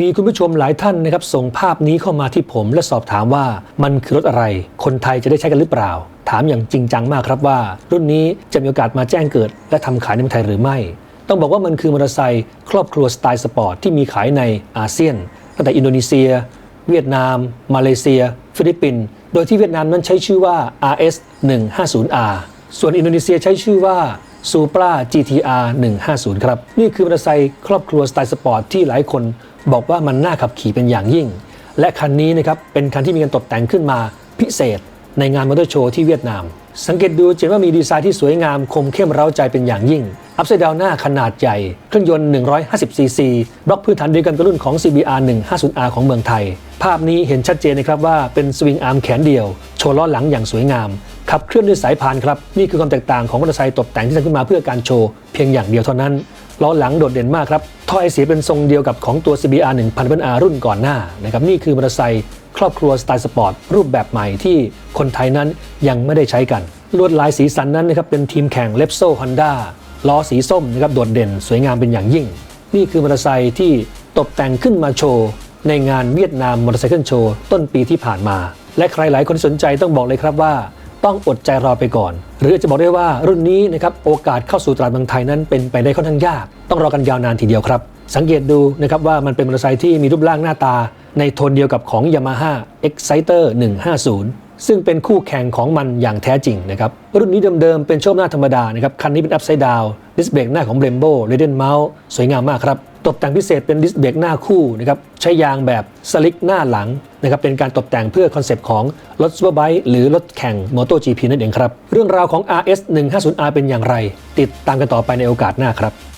มีคุณผู้ชมหลายท่านนะครับส่งภาพนี้เข้ามาที่ผมและสอบถามว่ามันคือรถอะไร คนไทยจะได้ใช้กันหรือเปล่า ถามอย่างจริงจังมากครับว่า รุ่นนี้จะมีโอกาสมาแจ้งเกิด และทำขายในเมืองไทยหรือไม่ ต้องบอกว่ามันคือมอเตอร์ไซค์ครอบครัวสไตล์สปอร์ตที่มีขายในอาเซียน ตั้งแต่อินโดนีเซีย เวียดนาม มาเลเซีย ฟิลิปปินส์โดยที่เวียดนามนั้นใช้ชื่อว่า RS 150R ส่วนอินโดนีเซียใช้ชื่อว่า Supra GTR 150 ครับ นี่คือมอเตอร์ไซค์ครอบครัวสไตล์สปอร์ตที่หลายคน บอกว่ามันน่าขับขี่เป็นอย่างยิ่ง และคันนี้นะครับเป็นคันที่มีการตกแต่งขึ้นมาพิเศษ ในงานมอเตอร์โชว์ที่เวียดนาม สังเกตดูจะเห็นว่ามีดีไซน์ที่สวยงามคมเข้มเร้าใจเป็นอย่างยิ่ง อัพไซด์ดาวหน้าขนาดใหญ่ เครื่องยนต์ 150 ซีซีบล็อกพื้นฐานเดียวกันกับรุ่นของ CBR 150R ของเมืองไทย ภาพนี้เห็นชัดเจนนะครับว่าเป็นสวิงอาร์มแขนเดียว โชว์ล้อหลังอย่างสวยงาม ขับเคลื่อนด้วยสายพานครับ นี่คือความแตกต่างของมอเตอร์ไซค์ตกแต่งที่ทำขึ้นมาเพื่อการโชว์เพียงอย่างเดียวเท่านั้น ล้อหลังโดดเด่นมากครับท่อไอเสียเป็นทรงเดียวกับของตัว CBR 1000 R รุ่นก่อนหน้านะครับนี่คือมอเตอร์ไซค์ครอบครัวสไตล์สปอร์ตรูปแบบใหม่ที่คนไทยนั้นยังไม่ได้ใช้กัน ลวดลายสีสันนั้นนะครับเป็นทีมแข่งเลปโซฮอนด้าล้อสีส้มนะครับโดดเด่นสวยงามเป็นอย่างยิ่ง นี่คือมอเตอร์ไซค์ที่ตกแต่งขึ้นมาโชว์ในงานเวียดนามมอเตอร์ไซค์โชว์ต้นปีที่ผ่านมา และใครหลายคนสนใจต้องบอกเลยครับว่า ต้องอดใจรอไปก่อน หรือจะบอกได้ว่ารุ่นนี้นะครับโอกาสเข้าสู่ตลาดเมืองไทยนั้นเป็นไปได้ค่อนข้างยาก ต้องรอกันยาวนานทีเดียวครับ สังเกตดูนะครับว่ามันเป็นมอเตอร์ไซค์ที่มีรูปร่างหน้าตา ในโทนเดียวกับของ Yamaha Exciter 150 ซึ่งเป็นคู่แข่งของมันอย่างแท้จริงนะครับรุ่นนี้เดิมๆเป็นโชคหน้าธรรมดานะครับคันนี้เป็น upside down ดิสเบรกหน้าของ Brembo r a d e n Mount สวยงามมากครับ ตกแต่งพิเศษเป็นดิสเบรกหน้าคู่นะครับใช้ยางแบบสลิกหน้าหลังนะครับเป็นการตกแต่งเพื่อคอนเซปต์ของรถซูเปอร์ไบค์หรือรถแข่งโมโตจีพีนั่นเองครับ เรื่องราวของ RS 150R เป็นอย่างไร ติดตามกันต่อไปในโอกาสหน้าครับ